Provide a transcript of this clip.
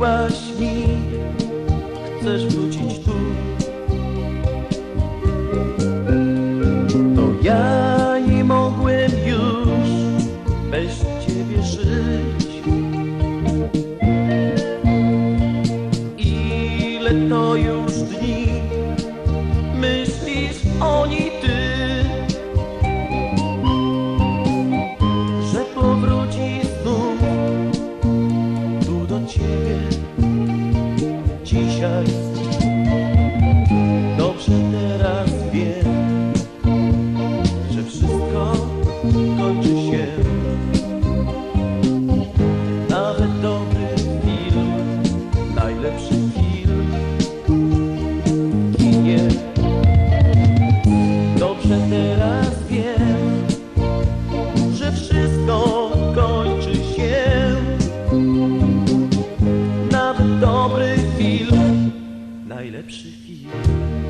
was t-shirt najlepszy film.